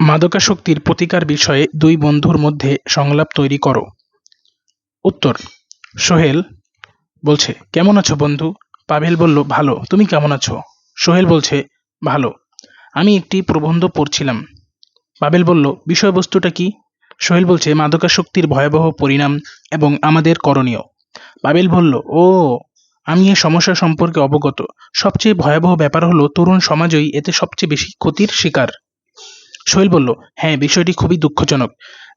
মাদকাসক্তির প্রতিকার বিষয়ে দুই বন্ধুর মধ্যে সংলাপ তৈরি করো। উত্তর, সোহেল বলছে, কেমন আছো বন্ধু? পাভেল বলল, ভালো। তুমি কেমন আছো? সোহেল বলছে, ভালো। আমি একটি প্রবন্ধ পড়ছিলাম। পাভেল বলল, বিষয়বস্তুটা কি? সোহেল বলছে, মাদকাসক্তির ভয়াবহ পরিণাম এবং আমাদের করণীয়। পাভেল বলল, ও, আমি এই সমস্যা সম্পর্কে অবগত। সবচেয়ে ভয়াবহ ব্যাপার হলো, তরুণ সমাজই এতে সবচেয়ে বেশি ক্ষতির শিকার। সোহেল বলল হ্যাঁ বিষয়টি খুবই দুঃখজনক।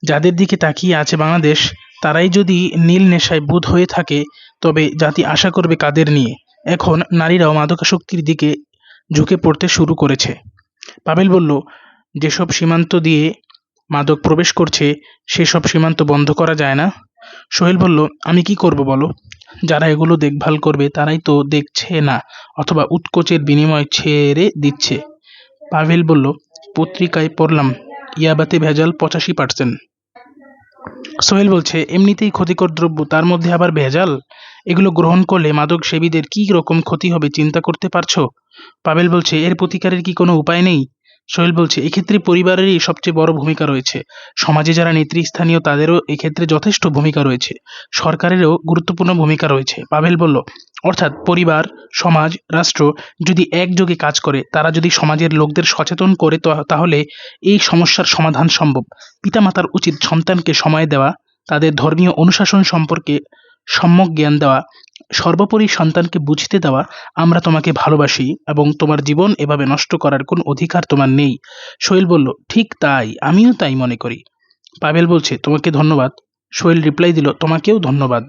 যাদের দিকে তাকিয়ে আছে বাংলাদেশ, তারাই যদি নীল নেশায় বুধ হয়ে থাকে, তবে জাতি আশা করবে কাদের নিয়ে। এখন নারীরাও মাদকাসক্তির দিকে ঝুঁকে পড়তে শুরু করেছে। পাবেল বলল, যেসব সীমান্ত দিয়ে মাদক প্রবেশ করছে, সেসব সীমান্ত বন্ধ করা যায় না? সোহেল বলল, আমি কি করব বলো? যারা এগুলো দেখভাল করবে, তারাই তো দেখছে না, অথবা উৎকোচের বিনিময় ছেড়ে দিচ্ছে। পাভেল বলল পত্রিকায় পড়লাম, ইয়াবাতে ভেজাল পঁচাশি পার্সেন্ট। সোহেল বলছে, এমনিতেই ক্ষতিকর দ্রব্য, তার মধ্যে আবার ভেজাল? এগুলো গ্রহণ করলে মাদক সেবীদের কী রকম ক্ষতি হবে, চিন্তা করতে পারছ? পাবেল বলছে, এর প্রতিকারের কি কোনো উপায় নেই? সোহেল বলছে, এক্ষেত্রে পরিবারেরই সবচেয়ে বড় ভূমিকা রয়েছে। সমাজে যারা নেতৃস্থানীয়, তাদেরও এক্ষেত্রে যথেষ্ট ভূমিকা রয়েছে। সরকারেরও গুরুত্বপূর্ণ ভূমিকা রয়েছে। পাভেল বলল, অর্থাৎ পরিবার, সমাজ, রাষ্ট্র যদি একযোগে কাজ করে, তারা যদি সমাজের লোকদের সচেতন করে তাহলে এই সমস্যার সমাধান সম্ভব। পিতামাতার উচিত সন্তানকে সময় দেওয়া, তাদের ধর্মীয় অনুশাসন সম্পর্কে সম্যক জ্ঞান দেওয়া সর্বোপরি সন্তানকে বুঝতে দেওয়া, আমরা তোমাকে ভালোবাসি এবং তোমার জীবন এভাবে নষ্ট করার কোনো অধিকার তোমার নেই। সোহেল বলল, ঠিক তাই, আমিও তাই মনে করি। পাভেল বলছে, তোমাকে ধন্যবাদ। সোহেল রিপ্লাই দিল, তোমাকেও ধন্যবাদ।